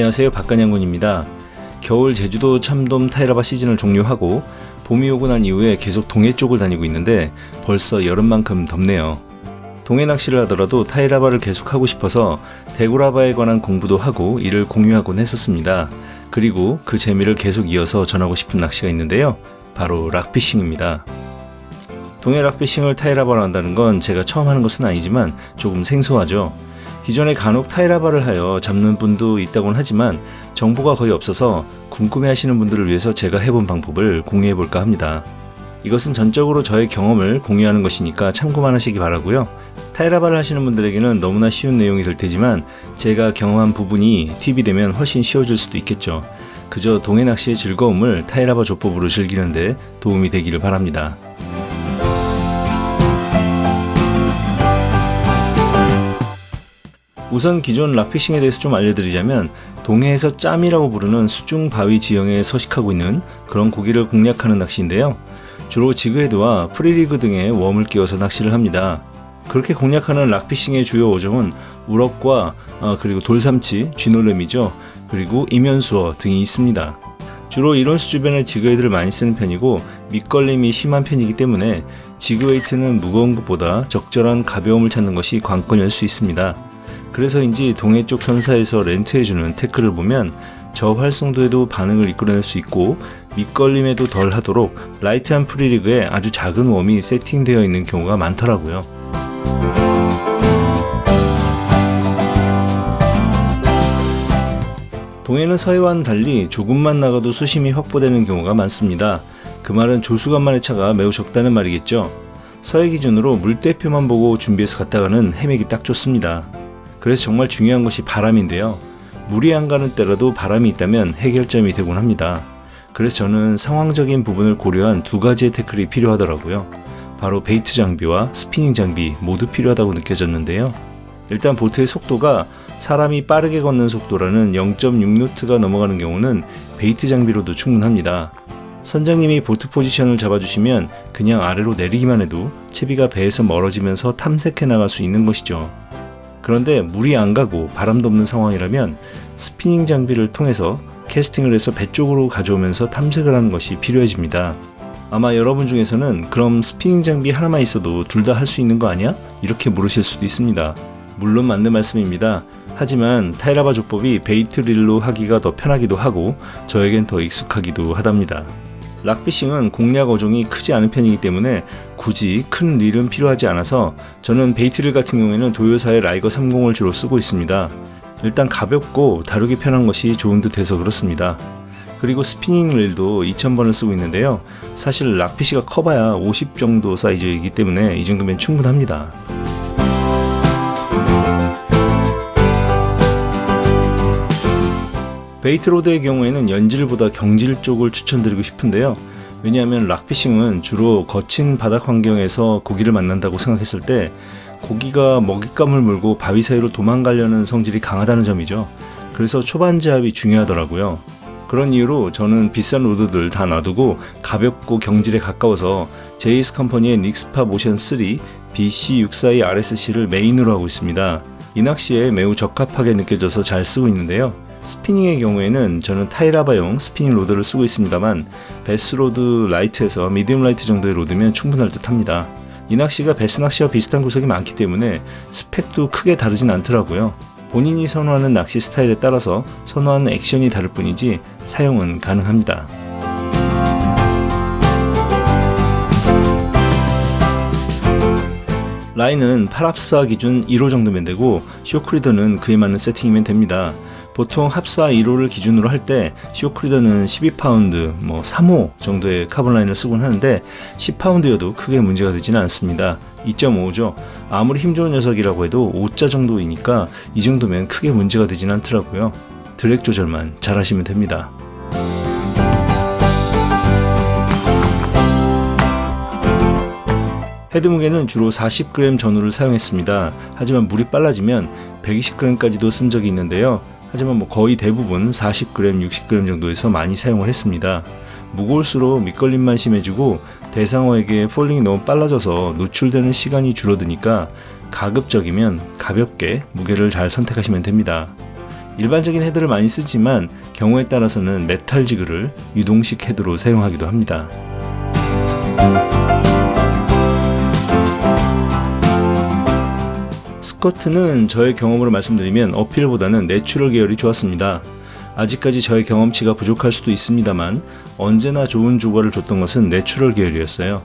안녕하세요 박간양 군입니다. 겨울 제주도 참돔 타이라바 시즌을 종료하고 봄이 오고 난 이후에 계속 동해 쪽을 다니고 있는데 벌써 여름만큼 덥네요. 동해 낚시를 하더라도 타이라바를 계속 하고 싶어서 대구라바에 관한 공부도 하고 이를 공유하곤 했었습니다. 그리고 그 재미를 계속 이어서 전하고 싶은 낚시가 있는데요. 바로 락피싱입니다. 동해 락피싱을 타이라바로 한다는 건 제가 처음 하는 것은 아니지만 조금 생소하죠. 기존에 간혹 타이라바를 하여 잡는 분도 있다곤 하지만 정보가 거의 없어서 궁금해 하시는 분들을 위해서 제가 해본 방법을 공유해 볼까 합니다. 이것은 전적으로 저의 경험을 공유하는 것이니까 참고만 하시기 바라고요. 타이라바를 하시는 분들에게는 너무나 쉬운 내용이 될 테지만 제가 경험한 부분이 팁이 되면 훨씬 쉬워질 수도 있겠죠. 그저 동해 낚시의 즐거움을 타이라바 조법으로 즐기는데 도움이 되기를 바랍니다. 우선 기존 락피싱에 대해서 좀 알려드리자면 동해에서 짬이라고 부르는 수중 바위 지형에 서식하고 있는 그런 고기를 공략하는 낚시인데요. 주로 지그헤드와 프리리그 등의 웜을 끼워서 낚시를 합니다. 그렇게 공략하는 락피싱의 주요 어종은 우럭과 어, 그리고 돌삼치, 쥐놀래미죠. 그리고 이면수어 등이 있습니다. 주로 이론수 주변에 지그웨이트를 많이 쓰는 편이고 밑걸림이 심한 편이기 때문에 지그웨이트는 무거운 것보다 적절한 가벼움을 찾는 것이 관건일 수 있습니다. 그래서인지 동해 쪽 선사에서 렌트해주는 태클을 보면 저활성도에도 반응을 이끌어낼 수 있고 밑걸림에도 덜 하도록 라이트한 프리리그에 아주 작은 웜이 세팅되어 있는 경우가 많더라고요. 동해는 서해와는 달리 조금만 나가도 수심이 확보되는 경우가 많습니다. 그 말은 조수간만의 차가 매우 적다는 말이겠죠. 서해 기준으로 물대표만 보고 준비해서 갔다가는 헤매기 딱 좋습니다. 그래서 정말 중요한 것이 바람인데요. 물이 안 가는 때라도 바람이 있다면 해결점이 되곤 합니다. 그래서 저는 상황적인 부분을 고려한 두 가지의 태클이 필요하더라고요. 바로 베이트 장비와 스피닝 장비 모두 필요하다고 느껴졌는데요. 일단 보트의 속도가 사람이 빠르게 걷는 속도라는 0.6노트가 넘어가는 경우는 베이트 장비로도 충분합니다. 선장님이 보트 포지션을 잡아주시면 그냥 아래로 내리기만 해도 채비가 배에서 멀어지면서 탐색해 나갈 수 있는 것이죠. 그런데 물이 안 가고 바람도 없는 상황이라면 스피닝 장비를 통해서 캐스팅을 해서 배 쪽으로 가져오면서 탐색을 하는 것이 필요해집니다. 아마 여러분 중에서는 그럼 스피닝 장비 하나만 있어도 둘 다 할 수 있는 거 아니야? 이렇게 물으실 수도 있습니다. 물론 맞는 말씀입니다. 하지만 타이라바 조법이 베이트 릴로 하기가 더 편하기도 하고 저에겐 더 익숙하기도 하답니다. 락피싱은 공략 어종이 크지 않은 편이기 때문에 굳이 큰 릴은 필요하지 않아서 저는 베이트릴 같은 경우에는 도요사의 라이거 30을 주로 쓰고 있습니다. 일단 가볍고 다루기 편한 것이 좋은 듯 해서 그렇습니다. 그리고 스피닝 릴도 2000번을 쓰고 있는데요. 사실 락피시가 커봐야 50 정도 사이즈이기 때문에 이 정도면 충분합니다. 베이트로드의 경우에는 연질보다 경질 쪽을 추천드리고 싶은데요. 왜냐하면 락피싱은 주로 거친 바닥 환경에서 고기를 만난다고 생각했을 때 고기가 먹잇감을 물고 바위 사이로 도망가려는 성질이 강하다는 점이죠. 그래서 초반 제압이 중요하더라고요. 그런 이유로 저는 비싼 로드들 다 놔두고 가볍고 경질에 가까워서 제이스 컴퍼니의 닉스파 모션 3 BC642 RSC를 메인으로 하고 있습니다. 이 낚시에 매우 적합하게 느껴져서 잘 쓰고 있는데요. 스피닝의 경우에는 저는 타이라바용 스피닝 로드를 쓰고 있습니다만 베스 로드 라이트에서 미디움 라이트 정도의 로드면 충분할 듯 합니다. 이 낚시가 베스 낚시와 비슷한 구석이 많기 때문에 스펙도 크게 다르진 않더라고요. 본인이 선호하는 낚시 스타일에 따라서 선호하는 액션이 다를 뿐이지 사용은 가능합니다. 라인은 8합사 기준 1호 정도면 되고 쇼크리더는 그에 맞는 세팅이면 됩니다. 보통 합사 1호를 기준으로 할 때 쇼크리더는 12파운드, 뭐 3호 정도의 카본 라인을 쓰곤 하는데 10파운드여도 크게 문제가 되지는 않습니다. 2.5죠. 아무리 힘 좋은 녀석이라고 해도 5자 정도이니까 이 정도면 크게 문제가 되진 않더라고요. 드랙 조절만 잘 하시면 됩니다. 헤드 무게는 주로 40g 전후를 사용했습니다. 하지만 물이 빨라지면 120g까지도 쓴 적이 있는데요. 하지만 뭐 거의 대부분 40g, 60g 정도에서 많이 사용을 했습니다. 무거울수록 밑걸림만 심해지고 대상어에게 폴링이 너무 빨라져서 노출되는 시간이 줄어드니까 가급적이면 가볍게 무게를 잘 선택하시면 됩니다. 일반적인 헤드를 많이 쓰지만 경우에 따라서는 메탈 지그를 유동식 헤드로 사용하기도 합니다. 스커트는 저의 경험으로 말씀드리면 어필보다는 내추럴 계열이 좋았습니다. 아직까지 저의 경험치가 부족할 수도 있습니다만 언제나 좋은 조과를 줬던 것은 내추럴 계열이었어요.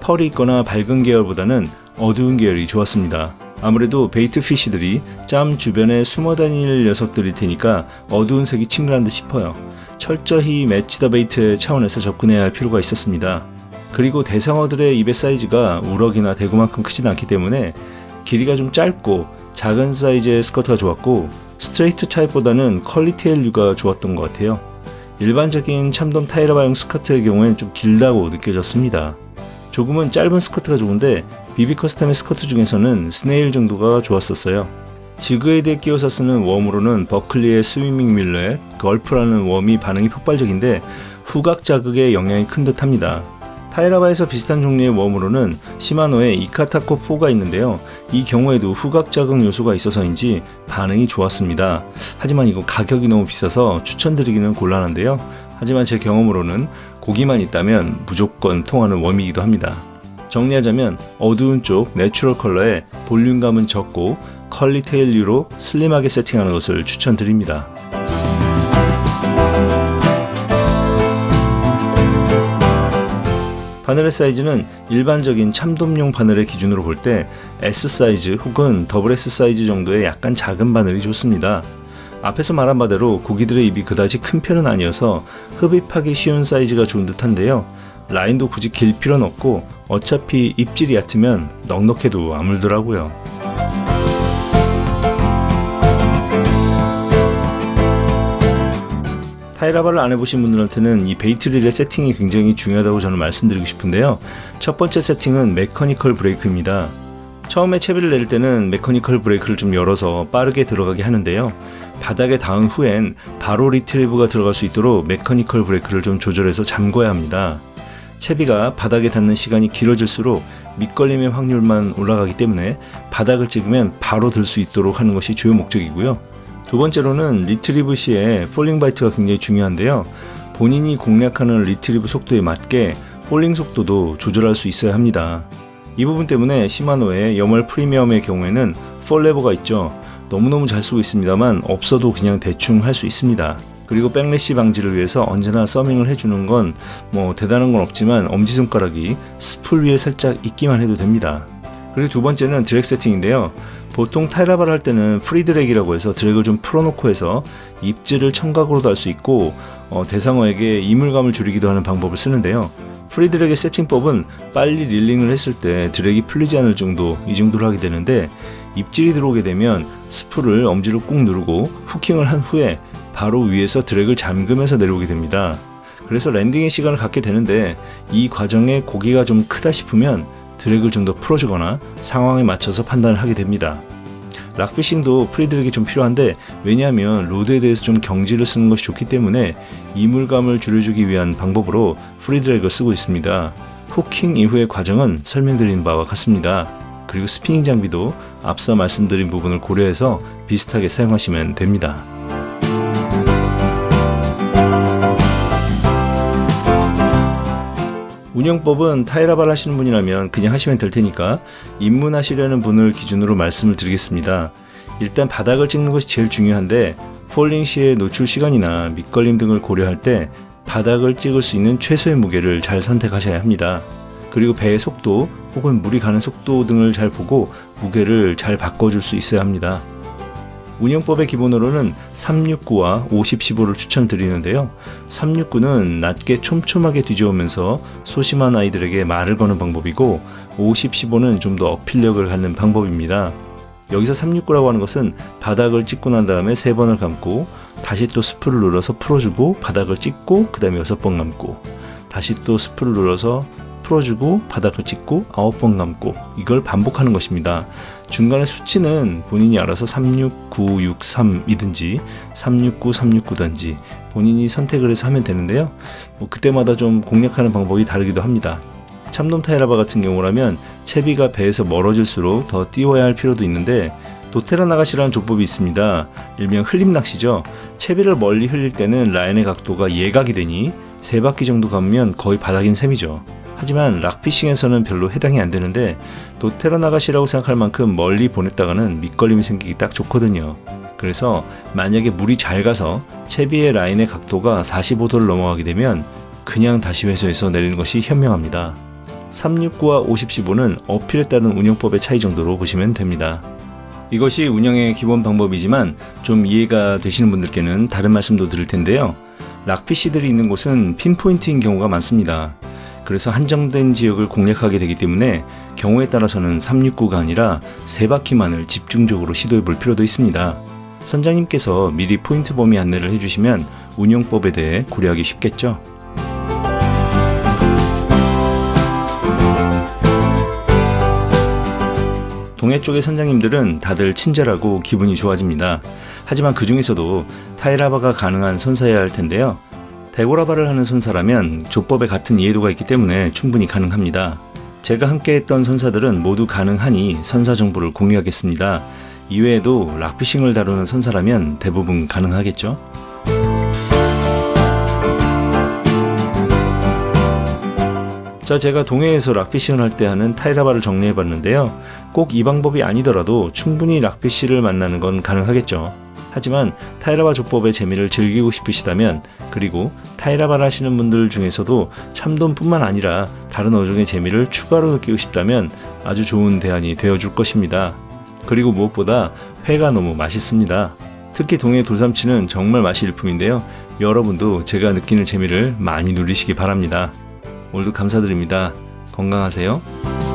펄이 있거나 밝은 계열보다는 어두운 계열이 좋았습니다. 아무래도 베이트 피쉬들이 짬 주변에 숨어 다닐 녀석들일 테니까 어두운 색이 친근한 듯 싶어요. 철저히 매치 더 베이트 차원에서 접근해야 할 필요가 있었습니다. 그리고 대상어들의 입의 사이즈가 우럭이나 대구만큼 크진 않기 때문에 길이가 좀 짧고 작은 사이즈의 스커트가 좋았고 스트레이트 타입보다는 퀄리티엘류가 좋았던 것 같아요. 일반적인 참돔 타이라바용 스커트의 경우엔 좀 길다고 느껴졌습니다. 조금은 짧은 스커트가 좋은데 비비 커스텀의 스커트 중에서는 스네일 정도가 좋았었어요. 지그헤드에 끼워서 쓰는 웜으로는 버클리의 스위밍 밀러의 걸프라는 웜이 반응이 폭발적인데 후각 자극에 영향이 큰 듯합니다. 타이라바에서 비슷한 종류의 웜으로는 시마노의 이카타코 4가 있는데요. 이 경우에도 후각 자극 요소가 있어서인지 반응이 좋았습니다. 하지만 이거 가격이 너무 비싸서 추천드리기는 곤란한데요. 하지만 제 경험으로는 고기만 있다면 무조건 통하는 웜이기도 합니다. 정리하자면 어두운 쪽 내추럴 컬러에 볼륨감은 적고 컬리 테일류로 슬림하게 세팅하는 것을 추천드립니다. 바늘의 사이즈는 일반적인 참돔용 바늘의 기준으로 볼 때 S 사이즈 혹은 더블 S 사이즈 정도의 약간 작은 바늘이 좋습니다. 앞에서 말한 바대로 고기들의 입이 그다지 큰 편은 아니어서 흡입하기 쉬운 사이즈가 좋은 듯한데요. 라인도 굳이 길 필요는 없고 어차피 입질이 얕으면 넉넉해도 아물더라고요. 타이라바를 안 해보신 분들한테는 이 베이트 릴의 세팅이 굉장히 중요하다고 저는 말씀드리고 싶은데요. 첫 번째 세팅은 메커니컬 브레이크입니다. 처음에 채비를 내릴 때는 메커니컬 브레이크를 좀 열어서 빠르게 들어가게 하는데요. 바닥에 닿은 후엔 바로 리트리브가 들어갈 수 있도록 메커니컬 브레이크를 좀 조절해서 잠궈야 합니다. 채비가 바닥에 닿는 시간이 길어질수록 밑걸림의 확률만 올라가기 때문에 바닥을 찍으면 바로 들 수 있도록 하는 것이 주요 목적이고요. 두 번째로는 리트리브 시에 폴링 바이트가 굉장히 중요한데요. 본인이 공략하는 리트리브 속도에 맞게 폴링 속도도 조절할 수 있어야 합니다. 이 부분 때문에 시마노의 여멀 프리미엄의 경우에는 폴레버가 있죠. 너무너무 잘 쓰고 있습니다만 없어도 그냥 대충 할 수 있습니다. 그리고 백래시 방지를 위해서 언제나 서밍을 해주는 건 뭐 대단한 건 없지만 엄지손가락이 스풀 위에 살짝 있기만 해도 됩니다. 그리고 두 번째는 드랙 세팅인데요. 보통 타이라바를 할 때는 프리 드랙이라고 해서 드랙을 좀 풀어놓고 해서 입질을 청각으로도 할 수 있고 어, 대상어에게 이물감을 줄이기도 하는 방법을 쓰는데요. 프리 드랙의 세팅법은 빨리 릴링을 했을 때 드랙이 풀리지 않을 정도 이 정도로 하게 되는데 입질이 들어오게 되면 스풀을 엄지로 꾹 누르고 후킹을 한 후에 바로 위에서 드랙을 잠그면서 내려오게 됩니다. 그래서 랜딩의 시간을 갖게 되는데 이 과정에 고기가 좀 크다 싶으면 드랙을 좀 더 풀어주거나 상황에 맞춰서 판단을 하게 됩니다. 락피싱도 프리드랙이 좀 필요한데 왜냐하면 로드에 대해서 좀 경지를 쓰는 것이 좋기 때문에 이물감을 줄여주기 위한 방법으로 프리드랙을 쓰고 있습니다. 후킹 이후의 과정은 설명드린 바와 같습니다. 그리고 스피닝 장비도 앞서 말씀드린 부분을 고려해서 비슷하게 사용하시면 됩니다. 운영법은 타이라발 하시는 분이라면 그냥 하시면 될 테니까 입문하시려는 분을 기준으로 말씀을 드리겠습니다. 일단 바닥을 찍는 것이 제일 중요한데 폴링 시의 노출 시간이나 밑걸림 등을 고려할 때 바닥을 찍을 수 있는 최소의 무게를 잘 선택하셔야 합니다. 그리고 배의 속도 혹은 물이 가는 속도 등을 잘 보고 무게를 잘 바꿔줄 수 있어야 합니다. 운영법의 기본으로는 369와 50-15를 추천드리는데요. 369는 낮게 촘촘하게 뒤져오면서 소심한 아이들에게 말을 거는 방법이고 50-15는 좀 더 어필력을 갖는 방법입니다. 여기서 369라고 하는 것은 바닥을 찍고 난 다음에 3번을 감고 다시 또 스프를 눌러서 풀어주고 바닥을 찍고 그 다음에 6번 감고 다시 또 스프를 눌러서 풀어주고 바닥을 찍고 9번 감고 이걸 반복하는 것입니다. 중간에 수치는 본인이 알아서 36963이든지 369 369든지 본인이 선택을 해서 하면 되는데요. 뭐 그때마다 좀 공략하는 방법이 다르기도 합니다. 참돔 타이라바 같은 경우라면 채비가 배에서 멀어질수록 더 띄워야 할 필요도 있는데 도테라 나가시라는 조법이 있습니다. 일명 흘림 낚시죠. 채비를 멀리 흘릴 때는 라인의 각도가 예각이 되니 세 바퀴 정도 가면 거의 바닥인 셈이죠. 하지만 락피싱에서는 별로 해당이 안 되는데 도테라 나가시라고 생각할 만큼 멀리 보냈다가는 밑걸림이 생기기 딱 좋거든요. 그래서 만약에 물이 잘 가서 채비의 라인의 각도가 45도를 넘어가게 되면 그냥 다시 회수해서 내리는 것이 현명합니다. 369와 5015는 어필에 따른 운영법의 차이 정도로 보시면 됩니다. 이것이 운영의 기본 방법이지만 좀 이해가 되시는 분들께는 다른 말씀도 드릴 텐데요. 락피쉬들이 있는 곳은 핀포인트인 경우가 많습니다. 그래서 한정된 지역을 공략하게 되기 때문에 경우에 따라서는 369가 아니라 세 바퀴만을 집중적으로 시도해 볼 필요도 있습니다. 선장님께서 미리 포인트 범위 안내를 해주시면 운영법에 대해 고려하기 쉽겠죠. 동해 쪽의 선장님들은 다들 친절하고 기분이 좋아집니다. 하지만 그 중에서도 타이라바가 가능한 선사여야 할 텐데요. 대고라바를 하는 선사라면 조법에 같은 이해도가 있기 때문에 충분히 가능합니다. 제가 함께 했던 선사들은 모두 가능하니 선사 정보를 공유하겠습니다. 이외에도 락피싱을 다루는 선사라면 대부분 가능하겠죠? 자, 제가 동해에서 락피싱을 할 때 하는 타이라바를 정리해 봤는데요. 꼭 이 방법이 아니더라도 충분히 락피쉬를 만나는 건 가능하겠죠. 하지만 타이라바 조법의 재미를 즐기고 싶으시다면 그리고 타이라바를 하시는 분들 중에서도 참돔뿐만 아니라 다른 어종의 재미를 추가로 느끼고 싶다면 아주 좋은 대안이 되어줄 것입니다. 그리고 무엇보다 회가 너무 맛있습니다. 특히 동해 돌삼치는 정말 맛이 일품인데요. 여러분도 제가 느끼는 재미를 많이 누리시기 바랍니다. 오늘도 감사드립니다. 건강하세요.